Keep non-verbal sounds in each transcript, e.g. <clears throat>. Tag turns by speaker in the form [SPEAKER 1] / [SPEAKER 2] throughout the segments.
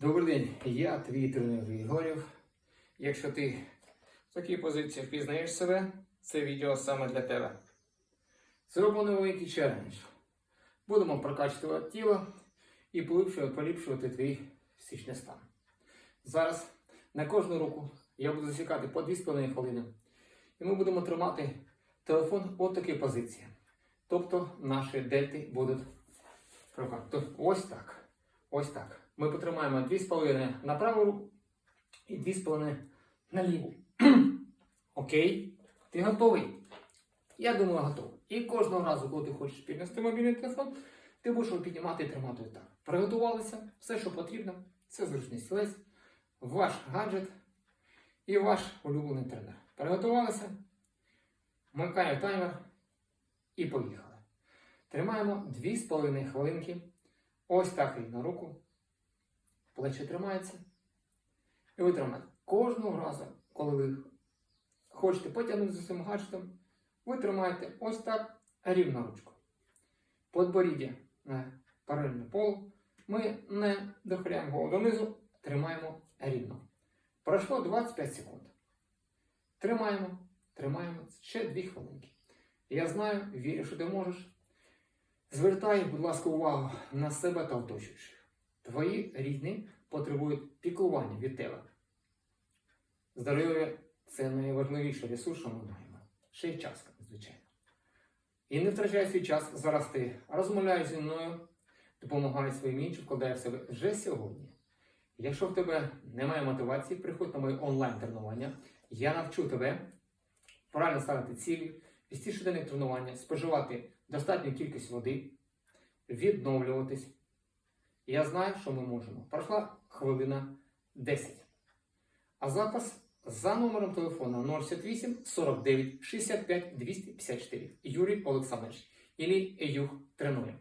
[SPEAKER 1] Добрий день, я твій тренер Ігорів. Якщо ти в такій позиції впізнаєш себе, це відео саме для тебе. Зробимо невеликий челендж. Будемо прокачувати тіло і поліпшувати, твій фізичний стан. Зараз на кожну руку я буду засікати по 2,5 хвилини. І ми будемо тримати телефон у такій позиції. Тобто наші дельти будуть прокатувати. Ось так. Ось так. Ми потримаємо 2,5 на праву і 2,5 на ліву. <clears throat> Окей? Ти готовий? Я думаю, готовий. І кожного разу, коли ти хочеш піднести мобільний телефон, ти будеш його піднімати і тримати так. Приготувалися, все, що потрібно, це зручний стілець, ваш гаджет і ваш улюблений тренер. Приготувалися, вмикаємо таймер і поїхали. Тримаємо 2,5 хвилинки. Ось так рівно руку. Плечі тримаються. І ви тримаєте. Кожного разу, коли ви хочете потягнути за цим гаджетом, ви тримаєте ось так рівно ручку. Подборіддя на паралельно полу. Ми не дохиляємо голову донизу, тримаємо рівно. Пройшло 25 секунд. Тримаємо, тримаємо ще 2 хвилинки. Я знаю, вірю, що ти можеш. Звертай, будь ласка, увагу на себе та оточуючих. Твої рідні потребують піклування від тебе. Здоров'я це найважливіший ресурс, що ми маємо. Ще й час, звичайно. І не втрачай свій час. Зараз ти розмовляєш зі мною, допомагай своїм іншим, вкладай в себе вже сьогодні. Якщо в тебе немає мотивації, приходь на моє онлайн-тренування. Я навчу тебе правильно ставити цілі, вести щоденне тренування, споживати достатню кількість води, відновлюватись. Я знаю, що ми можемо. Пройшла хвилина 10. А запис за номером телефона 068 49 65 254. Юрій Олександрович. Ілі Юг тренує.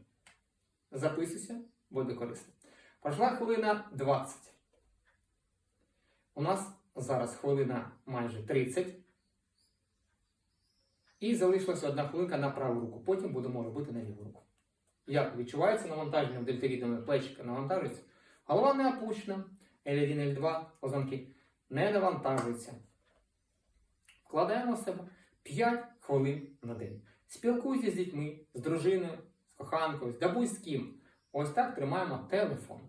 [SPEAKER 1] Записуйся, буде корисно. Пройшла хвилина 20. У нас зараз хвилина майже 30. І залишилася одна хвилинка на праву руку. Потім будемо робити на ліву руку. Як відчувається навантаження в дельтовідними плечика навантажується. Голова не опущена. L1, L2 позвонки не навантажуються. Вкладаємо в себе 5 хвилин на день. Спілкуйтесь з дітьми, з дружиною, з коханкою, з будь з ким. Ось так тримаємо телефон.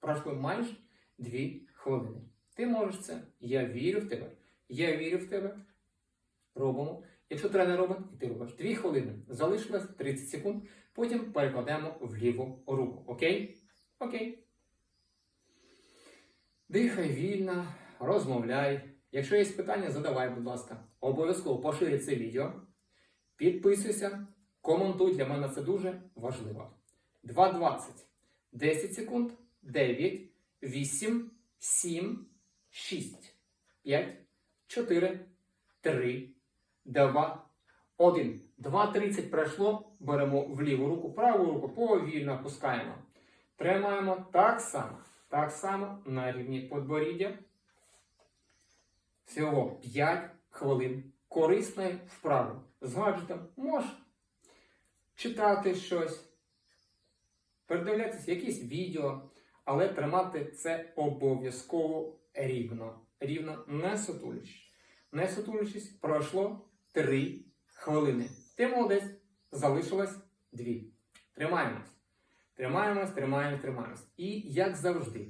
[SPEAKER 1] Пройшло майже 2 хвилини. Ти можеш це. Я вірю в тебе. Я вірю в тебе. Робимо. Якщо тренер і ти робиш 2 хвилини. Залишилось 30 секунд. Потім перекладаємо в ліву руку. Окей? Окей. Дихай вільно, розмовляй. Якщо є питання, задавай, будь ласка. Обов'язково поширюй це відео. Підписуйся, коментуй. Для мене це дуже важливо. 2.20. 10 секунд. 9, 8, 7, 6, 5, 4, 3, 2, 1. 2.30 пройшло. Беремо в ліву руку, праву руку, повільно опускаємо. Тримаємо так само. Так само на рівні подборіддя. Всього 5 хвилин корисної вправи. З гаджетом можеш читати щось, передивлятися якісь відео, але тримати це обов'язково рівно. Рівно не сутулячись. Не сутулячись, пройшло 3 хвилини. Ти молодець, залишилось 2. Тримаємось. Тримаємось, тримаємось, тримаємось. І як завжди,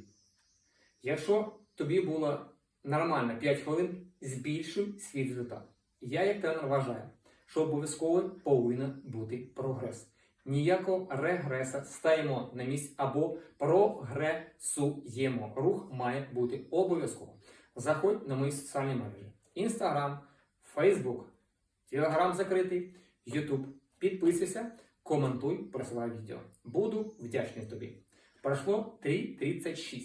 [SPEAKER 1] якщо тобі було нормально 5 хвилин, збільшуй свій результат. Я, як тренер, вважаю, що обов'язково повинен бути прогрес. Ніякого регреса стаємо на місці або прогресуємо. Рух має бути обов'язково. Заходь на мої соціальні мережі: Instagram, Facebook, Telegram закритий, YouTube. Підписуйся коментуй, присилай відео. Буду вдячний тобі. Пройшло 3.36.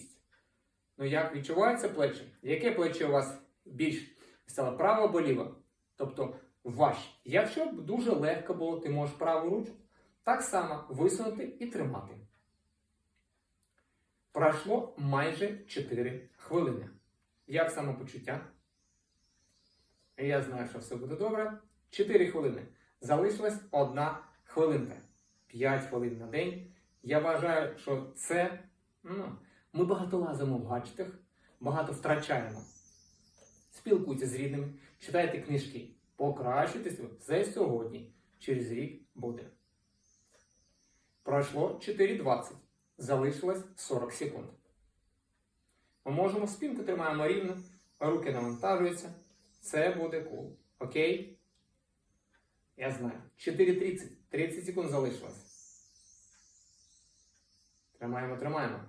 [SPEAKER 1] Ну як відчуваються плечі? Яке плече у вас більш стало право або ліво? Тобто ваші. Якщо б дуже легко було, ти можеш праву ручку так само висунути і тримати. Пройшло майже 4 хвилини. Як самопочуття? Я знаю, що все буде добре. 4 хвилини. Залишилась одна хвилинка. 5 хвилин на день. Я вважаю, що це ну, Ми багато лазимо в гаджетах, багато втрачаємо. Спілкуйтесь з рідними, читайте книжки. Покращуйте себе все сьогодні. Через рік буде. Пройшло 4.20. Залишилось 40 секунд. Ми можемо спинку тримаємо рівно, руки навантажуються. Це буде кул. Окей? Я знаю. 4.30. 30 секунд залишилось. Тримаємо, тримаємо.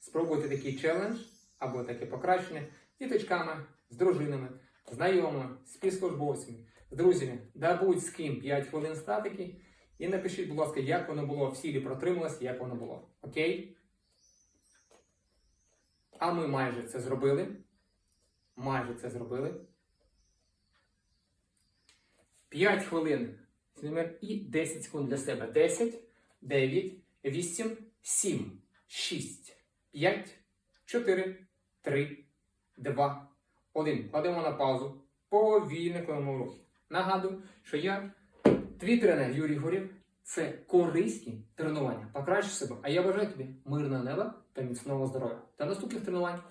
[SPEAKER 1] Спробуйте такий челендж або таке покращення з діточками, з дружинами, знайомими, співслужбовцями, з друзями. Да будь з ким 5 хвилин статики. І напишіть, будь ласка, як воно було в сілі протрималось, як воно було. Окей? А ми майже це зробили. Майже це зробили. 5 хвилин і 10 секунд для себе. 10, 9, 8, 7, 6, 5, 4, 3, 2, 1. Кладемо на паузу. Повільно кладемо рухи. Нагадую, що я, твій тренер Юрій Горів, це корисні тренування. Покращуй себе. А я бажаю тобі мирного неба та міцного здоров'я. Та наступних тренувань.